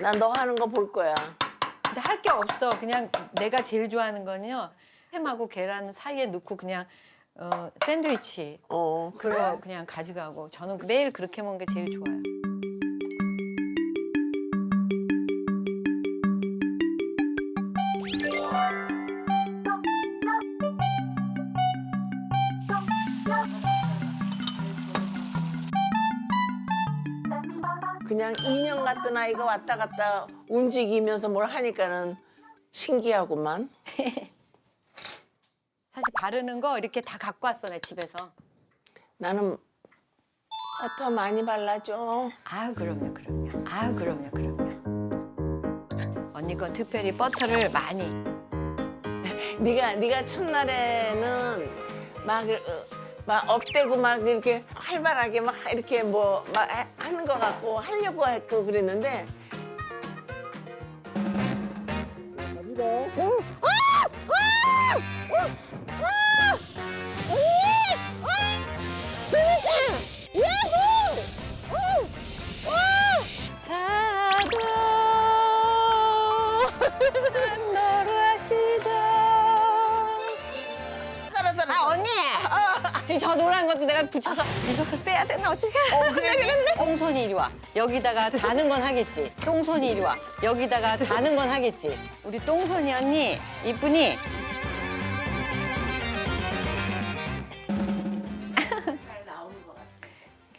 나너 하는 거 볼 거야. 근데 할 게 없어. 그냥 내가 제일 좋아하는 거는요. 햄하고 계란 사이에 넣고 그냥 어, 샌드위치 어, 그래. 그거 그냥 가져가고 저는 매일 그렇게 먹는 게 제일 좋아요. 그냥 인형 같은 아이가 왔다 갔다 움직이면서 뭘 하니까는 신기하구만. 사실 바르는 거 이렇게 다 갖고 왔어 내 집에서. 나는 버터 많이 발라줘. 아 그럼요 그럼요. 아 그럼요 그럼요. 언니 건 특별히 버터를 많이. 네가 네가 첫날에는 막, 어, 막 업되고 막 이렇게 활발하게 막 이렇게 뭐 막 하는 것 같고 하려고 했고 그랬는데. 파도 저 노란 것도 내가 붙여서 이걸 빼야 되나 어떻게 어 그래? 똥손이 이리 와 여기다가 다는 건 하겠지 똥손이 이리 와 여기다가 다는 건 하겠지 우리 똥손이 언니 이쁘니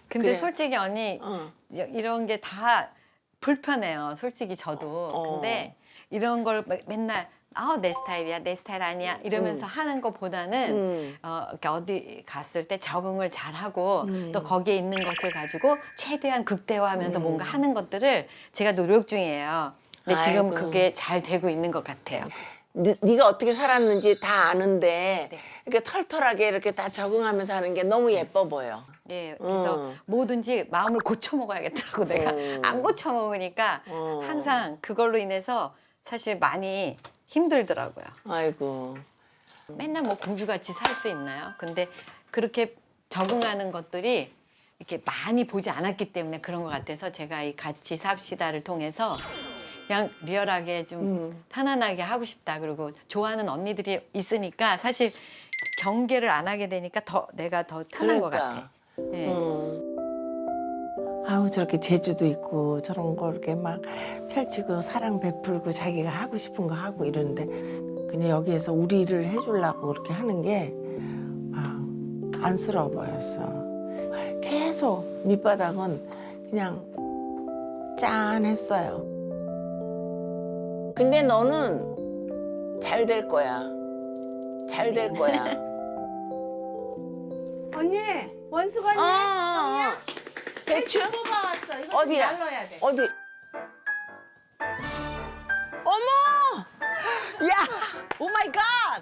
근데 그래. 솔직히 언니 어. 여- 이런 게 다 불편해요. 솔직히 저도. 어. 근데 이런 걸 매- 맨날 아, 내 스타일이야, 내 스타일 아니야 이러면서 하는 것보다는 음. 어, 이렇게 어디 갔을 때 적응을 잘하고 음. 또 거기에 있는 것을 가지고 최대한 극대화하면서 음. 뭔가 하는 것들을 제가 노력 중이에요. 근데 지금 아이고. 그게 잘 되고 있는 것 같아요. 네, 네가 어떻게 살았는지 다 아는데 네. 이렇게 털털하게 이렇게 다 적응하면서 하는 게 너무 예뻐 보여. 예, 그래서 음. 뭐든지 마음을 고쳐 먹어야겠더라고 내가 음. 안 고쳐 먹으니까 음. 항상 그걸로 인해서 사실 많이 힘들더라고요. 아이고. 맨날 뭐 공주같이 살 수 있나요? 근데 그렇게 적응하는 것들이 이렇게 많이 보지 않았기 때문에 그런 것 같아서 제가 이 같이 삽시다를 통해서 그냥 리얼하게 좀 음. 편안하게 하고 싶다. 그리고 좋아하는 언니들이 있으니까 사실 경계를 안 하게 되니까 더 내가 더 편한 것 그러니까. 같아. 예. 음. 아우 저렇게 재주도 있고 저런 거 이렇게 막 펼치고 사랑 베풀고 자기가 하고 싶은 거 하고 이러는데 그냥 여기에서 우리를 해주려고 그렇게 하는 게 아, 안쓰러워 보였어. 계속 밑바닥은 그냥 짠했어요. 근데 너는 잘 될 거야. 잘 될 거야. 언니 원수건이 어, 어, 어. 배추? 뽑아왔어. 이거 어디야? 좀 날라야 돼. 어디? 어머! 야! 오 마이 갓!